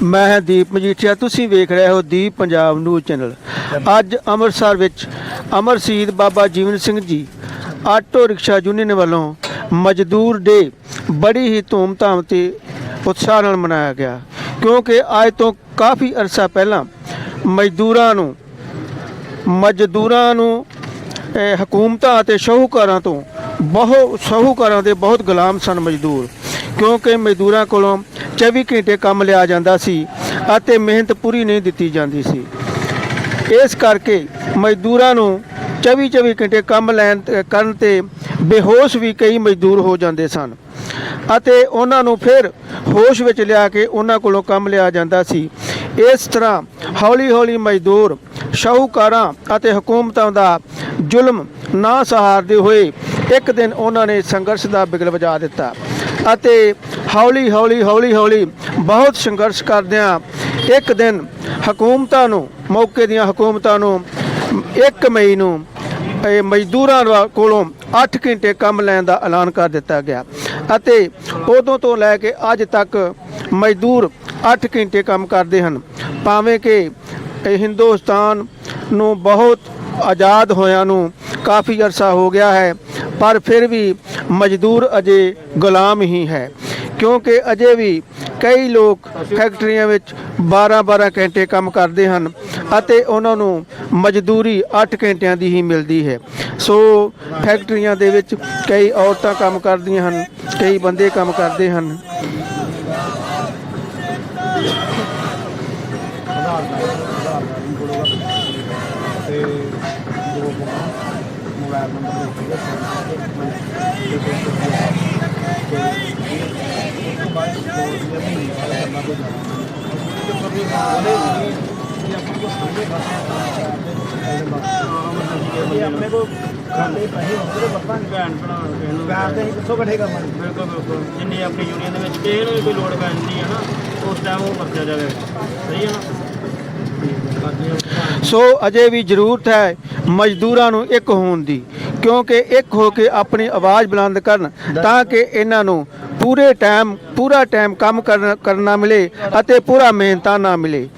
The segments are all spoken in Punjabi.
ਮੈਂ ਹਾਂ ਦੀਪ ਮਜੀਠੀਆ, ਤੁਸੀਂ ਵੇਖ ਰਹੇ ਹੋ ਦੀਪ ਪੰਜਾਬ ਨਿਊਜ਼ ਚੈਨਲ। ਅੱਜ ਅੰਮ੍ਰਿਤਸਰ ਵਿੱਚ ਅਮਰ ਸ਼ਹੀਦ ਬਾਬਾ ਜੀਵਨ ਸਿੰਘ ਜੀ ਆਟੋ ਰਿਕਸ਼ਾ ਯੂਨੀਅਨ ਵੱਲੋਂ ਮਜ਼ਦੂਰ ਡੇ ਬੜੀ ਹੀ ਧੂਮਧਾਮ ਤੇ ਉਤਸ਼ਾਹ ਨਾਲ ਮਨਾਇਆ ਗਿਆ, ਕਿਉਂਕਿ ਅੱਜ ਤੋਂ ਕਾਫੀ ਅਰਸਾ ਪਹਿਲਾਂ ਮਜ਼ਦੂਰਾਂ ਨੂੰ ਮਜ਼ਦੂਰਾਂ ਨੂੰ ਹਕੂਮਤਾਂ ਅਤੇ ਸ਼ਾਹੂਕਾਰਾਂ ਤੋਂ ਬਹੁਤ ਸ਼ਾਹੂਕਾਰਾਂ ਦੇ ਬਹੁਤ ਗੁਲਾਮ ਸਨ ਮਜ਼ਦੂਰ, ਕਿਉਂਕਿ ਮਜ਼ਦੂਰਾਂ ਕੋਲੋਂ 24 ਘੰਟੇ ਕੰਮ ਲਿਆ ਜਾਂਦਾ ਸੀ ਅਤੇ ਮਿਹਨਤ ਪੂਰੀ ਨਹੀਂ ਦਿੱਤੀ ਜਾਂਦੀ ਸੀ। ਇਸ ਕਰਕੇ ਮਜ਼ਦੂਰਾਂ ਨੂੰ 24 24 ਘੰਟੇ ਕੰਮ ਲੈਣ ਕਰਨ ਤੇ ਬੇਹੋਸ਼ ਵੀ ਕਈ ਮਜ਼ਦੂਰ ਹੋ ਜਾਂਦੇ ਸਨ ਅਤੇ ਉਹਨਾਂ ਨੂੰ ਫਿਰ ਹੋਸ਼ ਵਿੱਚ ਲਿਆ ਕੇ ਉਹਨਾਂ ਕੋਲੋਂ ਕੰਮ ਲਿਆ ਜਾਂਦਾ ਸੀ। ਇਸ ਤਰ੍ਹਾਂ ਹੌਲੀ ਹੌਲੀ ਮਜ਼ਦੂਰ, ਸ਼ਾਹੂਕਾਰਾਂ ਅਤੇ ਹਕੂਮਤਾਂ ਦਾ ਜ਼ੁਲਮ ਨਾ ਸਹਾਰਦੇ ਹੋਏ ਇੱਕ ਦਿਨ ਉਹਨਾਂ ਨੇ ਸੰਘਰਸ਼ ਦਾ ਬਿਗਲ ਵਜਾ ਦਿੱਤਾ ਅਤੇ ਹੌਲੀ ਹੌਲੀ ਹੌਲੀ ਹੌਲੀ ਬਹੁਤ ਸੰਘਰਸ਼ ਕਰਦਿਆਂ ਇੱਕ ਦਿਨ ਹਕੂਮਤਾਂ ਨੂੰ, ਮੌਕੇ ਦੀਆਂ ਹਕੂਮਤਾਂ ਨੂੰ 1 ਮਈ ਨੂੰ, ਇਹ ਮਜ਼ਦੂਰਾਂ ਵਾ- ਕੋਲੋਂ 8 ਘੰਟੇ ਕੰਮ ਲੈਣ ਦਾ ਐਲਾਨ ਕਰ ਦਿੱਤਾ ਗਿਆ ਅਤੇ ਉਦੋਂ ਤੋਂ ਲੈ ਕੇ ਅੱਜ ਤੱਕ ਮਜ਼ਦੂਰ 8 ਘੰਟੇ ਕੰਮ ਕਰਦੇ ਹਨ। ਭਾਵੇਂ ਕਿ ਹਿੰਦੁਸਤਾਨ ਨੂੰ ਬਹੁਤ ਆਜ਼ਾਦ ਹੋਇਆਂ ਨੂੰ ਕਾਫੀ ਅਰਸਾ ਹੋ ਗਿਆ ਹੈ, ਪਰ ਫਿਰ ਵੀ ਮਜ਼ਦੂਰ ਅਜੇ ਗੁਲਾਮ ਹੀ ਹੈ। ਕਿਉਂਕਿ ਅਜੇ ਵੀ ਕਈ ਲੋਕ ਫੈਕਟਰੀਆਂ ਵਿੱਚ 12-12 ਘੰਟੇ ਕੰਮ ਕਰਦੇ ਹਨ ਅਤੇ ਉਹਨਾਂ ਨੂੰ ਮਜ਼ਦੂਰੀ 8 ਘੰਟਿਆਂ ਦੀ ਹੀ ਮਿਲਦੀ ਹੈ। ਸੋ ਫੈਕਟਰੀਆਂ ਦੇ ਵਿੱਚ ਕਈ ਔਰਤਾਂ ਕੰਮ ਕਰਦੀਆਂ ਹਨ, ਕਈ ਬੰਦੇ ਕੰਮ ਕਰਦੇ ਹਨ। ਮੋਬਾਈਲ ਨੰਬਰ ਦੇ ਉੱਤੇ ਤੇ ਦੋ ਤੋਂ ਬਾਅਦ ਦੋ ਦੀਆਂ ਮਹੀਨੇ ਵਾਲਾ ਕਰਨਾ ਕੋਈ ਤੇ ਪਰ ਵੀ ਉਹਦੇ ਕਿ ਆਪਾਂ ਕੋ ਸਾਹਮਣੇ ਇਹ ਆਪਣੇ ਕੋ ਖਾਂਦੇ ਪੈਸੇ ਹੁੰਦੇ ਤੇ ਵਰਤਾਂ ਭੈਣ ਭਰਾ ਨੂੰ ਗਾਰ ਤੇ ਅਸੀਂ ਕਿੱਥੋਂ ਇਕੱਠੇ ਕਰਵਾਂਗੇ ਬਿਲਕੁਲ ਬਿਲਕੁਲ ਜਿੰਨੀ ਆਪਣੀ ਯੂਨੀਅਨ ਦੇ ਵਿੱਚ ਕਿਸੇ ਨੂੰ ਵੀ ਕੋਈ ਲੋੜ ਪੈ ਜਾਂਦੀ ਹੈ ਨਾ ਉਸ ਟਾਈਮ ਉਹ ਵਰਤਿਆ ਜਾਵੇ ਸਹੀ ਹੈ ਨਾ ਸੋ ਅਜੇ ਵੀ ਜ਼ਰੂਰਤ ਹੈ ਮਜ਼ਦੂਰਾਂ ਨੂੰ ਇੱਕ ਹੋਣ ਦੀ, ਕਿਉਂਕਿ ਇੱਕ ਹੋ ਕੇ ਆਪਣੀ ਆਵਾਜ਼ ਬੁਲੰਦ ਕਰਨ ਤਾਂ ਕਿ ਇਹਨਾਂ ਨੂੰ ਪੂਰੇ ਟਾਈਮ ਪੂਰਾ ਟਾਈਮ ਕੰਮ ਕਰਨ- ਮਿਲੇ ਅਤੇ ਪੂਰਾ ਮਿਹਨਤਾਂ ਨਾ ਮਿਲੇ।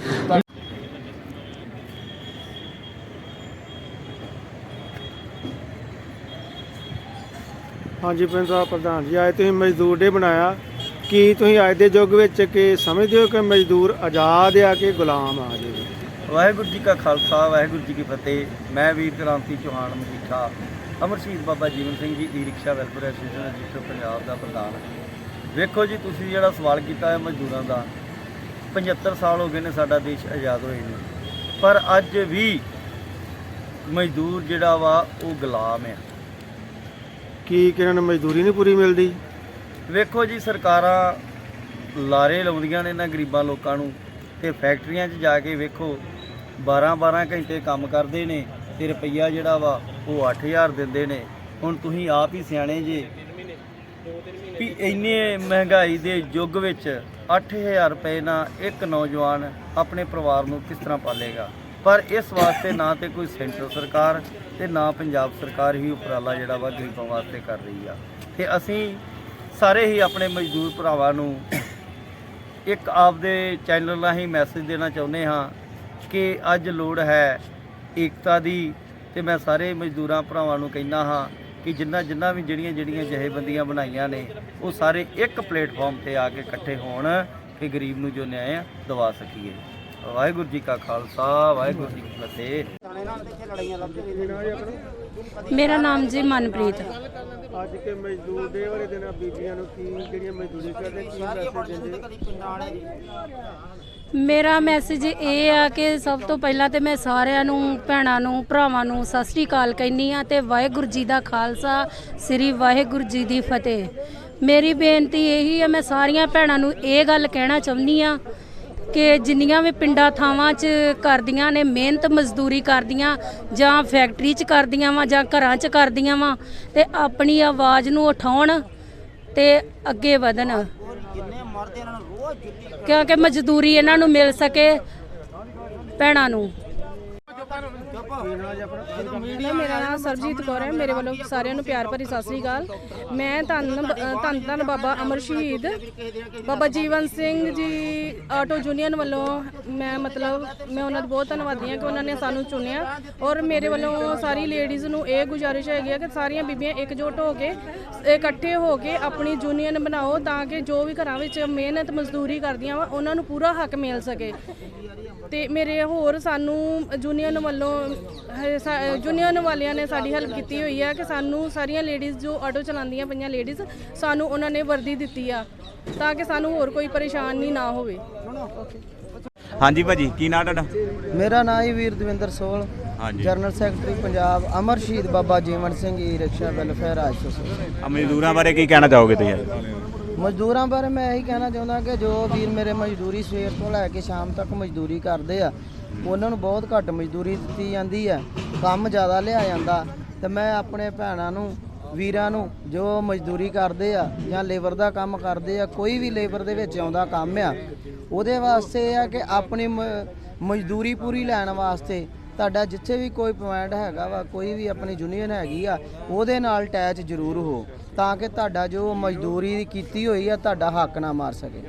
ਹਾਂਜੀ ਪੰਜਾਬ ਪ੍ਰਧਾਨ ਜੀ ਅੱਜ ਤੁਸੀਂ ਮਜ਼ਦੂਰ ਡੇ ਬਣਾਇਆ। ਕੀ ਤੁਸੀਂ ਅੱਜ ਦੇ ਯੁੱਗ ਵਿੱਚ ਕਿ ਸਮਝਦੇ ਹੋ ਕਿ ਮਜ਼ਦੂਰ ਆਜ਼ਾਦ ਆ ਕਿ ਗੁਲਾਮ ਆ ਜੀ? ਵਾਹਿਗੁਰੂ ਜੀ ਕਾ ਖਾਲਸਾ ਵਾਹਿਗੁਰੂ ਜੀ ਕੀ ਫਤਿਹ। ਮੈਂ ਵੀਰ ਕ੍ਰਾਂਤੀ ਚੌਹਾਨ ਮਜੀਠਾ। ਅਮਰ ਸ਼ਹੀਦ Baba Jeevan Singh ji e rickshaw welfare association register Punjab ਦਾ ਪ੍ਰਧਾਨ। ਵੇਖੋ ਜੀ ਤੁਸੀਂ ਜਿਹੜਾ ਸਵਾਲ ਕੀਤਾ ਹੈ ਮਜ਼ਦੂਰਾਂ ਦਾ 75 ਸਾਲ ਹੋ ਗਏ ਨੇ ਸਾਡਾ ਦੇਸ਼ ਆਜ਼ਾਦ ਹੋਏ ਨੂੰ। ਪਰ ਅੱਜ ਵੀ ਮਜ਼ਦੂਰ ਜਿਹੜਾ ਵਾ ਉਹ ਗੁਲਾਮ ਹੈ। ਕੀ ਕਿ ਇਹਨਾਂ ਨੂੰ ਮਜ਼ਦੂਰੀ ਨਹੀਂ ਪੂਰੀ ਮਿਲਦੀ? ਵੇਖੋ ਜੀ ਸਰਕਾਰਾਂ ਲਾਰੇ ਲਾਉਂਦੀਆਂ ਨੇ ਇਹਨਾਂ ਗਰੀਬਾਂ ਲੋਕਾਂ ਨੂੰ ਤੇ ਫੈਕਟਰੀਆਂ 'ਚ ਜਾ ਕੇ ਵੇਖੋ 12-12 ਘੰਟੇ ਕੰਮ ਕਰਦੇ ਨੇ ਤੇ ਰੁਪਈਆ ਜਿਹੜਾ ਵਾ ਉਹ 8000 ਦਿੰਦੇ ਨੇ। ਹੁਣ ਤੁਸੀਂ ਆਪ ਹੀ ਸਿਆਣੇ ਜੇ ਵੀ ਇੰਨੇ ਮਹਿੰਗਾਈ ਦੇ ਯੁੱਗ ਵਿੱਚ 8000 ਰੁਪਏ ਨਾਲ ਇੱਕ ਨੌਜਵਾਨ ਆਪਣੇ ਪਰਿਵਾਰ ਨੂੰ ਕਿਸ ਤਰ੍ਹਾਂ ਪਾਲੇਗਾ? ਪਰ ਇਸ ਵਾਸਤੇ ਨਾ ਤੇ ਕੋਈ ਸੈਂਟਰ ਸਰਕਾਰ ਤੇ ਨਾ ਪੰਜਾਬ ਸਰਕਾਰ ਹੀ ਉਪਰਾਲਾ ਜਿਹੜਾ ਵਾ ਗਰੀਬਾਂ ਵਾਸਤੇ ਕਰ ਰਹੀ ਆ। ਤੇ ਅਸੀਂ ਸਾਰੇ ਹੀ ਆਪਣੇ ਮਜ਼ਦੂਰ ਭਰਾਵਾਂ ਨੂੰ ਇੱਕ ਆਪਦੇ ਚੈਨਲ ਰਾਹੀਂ ਮੈਸੇਜ ਦੇਣਾ ਚਾਹੁੰਦੇ ਹਾਂ ਕਿ ਅੱਜ ਲੋੜ ਹੈ ਏਕਤਾ ਦੀ ਤੇ ਮੈਂ ਸਾਰੇ ਮਜ਼ਦੂਰਾਂ ਭਰਾਵਾਂ ਨੂੰ ਕਹਿੰਦਾ ਹਾਂ ਕਿ ਜਿੰਨਾ ਜਿੰਨਾ ਵੀ ਜਿਹੜੀਆਂ ਜਿਹੜੀਆਂ ਜਥੇਬੰਦੀਆਂ ਬਣਾਈਆਂ ਨੇ ਉਹ ਸਾਰੇ ਇੱਕ ਪਲੇਟਫਾਰਮ ਤੇ ਆ ਕੇ ਇਕੱਠੇ ਹੋਣ ਕਿ ਗਰੀਬ ਨੂੰ ਜੋ ਨਿਆਂ ਦਵਾ ਸਕੀਏ। ਵਾਹਿਗੁਰੂ ਜੀ ਕਾ ਖਾਲਸਾ ਵਾਹਿਗੁਰੂ ਜੀ ਕੀ ਫਤਿਹ। ਮੇਰਾ ਨਾਮ ਜੀ ਮਨਪ੍ਰੀਤ। ਅੱਜ ਕੇ ਮਜ਼ਦੂਰ ਦੇ ਵਾਲੇ ਦਿਨ ਬੀਬੀਆਂ ਨੂੰ ਕੀ ਜਿਹੜੀਆਂ ਮਜ਼ਦੂਰੀ ਕਰਦੇ ਕੀ ਮੈਸੇਜ ਦਿੰਦੇ? ਮੇਰਾ ਮੈਸੇਜ ਇਹ ਆ ਕਿ ਸਭ ਤੋਂ ਪਹਿਲਾਂ ਤੇ ਮੈਂ ਸਾਰਿਆਂ ਨੂੰ, ਭੈਣਾਂ ਨੂੰ, ਭਰਾਵਾਂ ਨੂੰ ਸਤਿ ਸ੍ਰੀ ਅਕਾਲ ਕਹਿੰਨੀ ਆ ਤੇ ਵਾਹਿਗੁਰੂ ਜੀ ਦਾ ਖਾਲਸਾ, ਸ੍ਰੀ ਵਾਹਿਗੁਰੂ ਜੀ ਦੀ ਫਤਿਹ। ਮੇਰੀ ਬੇਨਤੀ ਇਹੀ ਆ, ਮੈਂ ਸਾਰੀਆਂ ਭੈਣਾਂ ਨੂੰ ਇਹ ਗੱਲ ਕਹਿਣਾ ਚਾਹੁੰਦੀ ਆ ਕਿ ਜਿੰਨੀਆਂ ਵੀ ਪਿੰਡਾਂ ਥਾਵਾਂ 'ਚ ਕਰਦੀਆਂ ਨੇ, ਮਿਹਨਤ ਮਜ਼ਦੂਰੀ ਕਰਦੀਆਂ, ਜਾਂ ਫੈਕਟਰੀ 'ਚ ਕਰਦੀਆਂ ਵਾਂ, ਜਾਂ ਘਰਾਂ 'ਚ ਕਰਦੀਆਂ ਵਾਂ, ਤੇ ਆਪਣੀ ਆਵਾਜ਼ ਨੂੰ ਉਠਾਉਣ ਤੇ ਅੱਗੇ ਵਧਣ। ਕਿਉਂਕਿ ਮਜ਼ਦੂਰੀ ਇਹਨਾਂ ਨੂੰ ਮਿਲ ਸਕੇ ਭੈਣਾਂ ਨੂੰ। ਹੈਲੋ, ਮੇਰਾ ਨਾਮ ਸਰਬਜੀਤ ਕੌਰ ਹੈ। ਮੇਰੇ ਵੱਲੋਂ ਸਾਰਿਆਂ ਨੂੰ ਪਿਆਰ ਭਰੀ ਸਤਿ ਸ੍ਰੀ ਅਕਾਲ। ਮੈਂ ਧੰਨ ਧੰਨ ਧੰਨ ਬਾਬਾ ਅਮਰ ਸ਼ਹੀਦ। ਬਾਬਾ ਜੀਵਨ ਸਿੰਘ ਜੀ ਆਟੋ ਯੂਨੀਅਨ ਵੱਲੋਂ ਮੈਂ ਮਤਲਬ, ਮੈਂ ਉਹਨਾਂ ਦਾ ਬਹੁਤ ਧੰਨਵਾਦੀ ਹਾਂ ਕਿ ਉਹਨਾਂ ਨੇ ਸਾਨੂੰ ਚੁਣਿਆ। ਔਰ ਮੇਰੇ ਵੱਲੋਂ ਸਾਰੀ ਲੇਡੀਜ਼ ਨੂੰ ਇਹ ਗੁਜ਼ਾਰਿਸ਼ ਹੈਗੀ ਹੈ ਕਿ ਸਾਰੀਆਂ ਬੀਬੀਆਂ ਇਕਜੁੱਟ ਹੋ ਕੇ, ਇਕੱਠੇ ਹੋ ਕੇ ਆਪਣੀ ਯੂਨੀਅਨ ਬਣਾਓ ਤਾਂ ਕਿ ਜੋ ਵੀ ਘਰਾਂ ਵਿੱਚ ਮਿਹਨਤ ਮਜ਼ਦੂਰੀ ਕਰਦੀਆਂ ਵਾ, ਉਹਨਾਂ ਨੂੰ ਪੂਰਾ ਹੱਕ ਮਿਲ ਸਕੇ। ਤੇ ਮੇਰੇ ਹੋਰ ਸਾਨੂੰ ਯੂਨੀਅਨ ਵੱਲੋਂ ਯੂਨੀਅਨ ਯੂਨੀਅਨ ਵਾਲਿਆਂ ਨੇ ਸਾਡੀ ਹੈਲਪ ਕੀਤੀ ਹੋਈ ਹੈ ਕਿ ਸਾਨੂੰ ਸਾਰੀਆਂ ਲੇਡੀਜ਼ ਜੋ ਆਟੋ ਚਲਾਉਂਦੀਆਂ ਪਈਆਂ ਲੇਡੀਜ਼ ਸਾਨੂੰ ਉਹਨਾਂ ਨੇ ਵਰਦੀ ਦਿੱਤੀ ਆ ਤਾਂ ਕਿ ਸਾਨੂੰ ਹੋਰ ਕੋਈ ਪਰੇਸ਼ਾਨੀ ਨਾ ਹੋਵੇ। ਹਾਂਜੀ ਭਾਜੀ ਕੀ ਨਾਂ ਤੁਹਾਡਾ? ਮੇਰਾ ਨਾਮ ਹੈ ਵੀਰ ਦਵਿੰਦਰ ਸੋਲ ਹਾਂਜੀ। ਜਨਰਲ ਸੈਕਟਰੀ ਪੰਜਾਬ ਅਮਰ ਸ਼ਹੀਦ Baba Jeevan Singh e rickshaw welfare association ਆ ਮਜ਼ਦੂਰਾਂ ਬਾਰੇ ਕੀ ਕਹਿਣਾ ਚਾਹੋਗੇ ਤੁਸੀਂ? ਮਜ਼ਦੂਰਾਂ ਬਾਰੇ ਮੈਂ ਇਹੀ ਕਹਿਣਾ ਚਾਹੁੰਦਾ ਕਿ ਜੋ ਵੀਰ ਮੇਰੇ ਮਜ਼ਦੂਰੀ ਸਵੇਰ ਤੋਂ ਲੈ ਕੇ ਸ਼ਾਮ ਤੱਕ ਮਜ਼ਦੂਰੀ ਕਰਦੇ ਆ ਉਹਨਾਂ ਨੂੰ ਬਹੁਤ ਘੱਟ ਮਜ਼ਦੂਰੀ ਦਿੱਤੀ ਜਾਂਦੀ ਹੈ, ਕੰਮ ਜ਼ਿਆਦਾ ਲਿਆ ਜਾਂਦਾ। ਤੇ ਮੈਂ ਆਪਣੇ ਭੈਣਾਂ ਨੂੰ, ਵੀਰਾਂ ਨੂੰ ਜੋ ਮਜ਼ਦੂਰੀ ਕਰਦੇ ਆ ਜਾਂ ਲੇਬਰ ਦਾ ਕੰਮ ਕਰਦੇ ਆ, ਕੋਈ ਵੀ ਲੇਬਰ ਦੇ ਵਿੱਚ ਆਉਂਦਾ ਕੰਮ ਆ, ਉਹਦੇ ਵਾਸਤੇ ਇਹ ਆ ਕਿ ਆਪਣੀ ਮ- ਮਜ਼ਦੂਰੀ ਪੂਰੀ ਲੈਣ ਵਾਸਤੇ ਤੁਹਾਡਾ ਜਿੱਥੇ ਵੀ ਕੋਈ ਪੁਆਇੰਟ ਹੈਗਾ ਵਾ, ਕੋਈ ਵੀ ਆਪਣੀ ਯੂਨੀਅਨ ਹੈਗੀ ਆ, ਉਹਦੇ ਨਾਲ ਅਟੈਚ ਜ਼ਰੂਰ ਹੋ, ਤਾਂ ਕਿ ਤੁਹਾਡਾ ਜੋ ਮਜ਼ਦੂਰੀ ਕੀਤੀ ਹੋਈ ਆ, ਤੁਹਾਡਾ ਹੱਕ ਨਾ ਮਾਰ ਸਕੇ।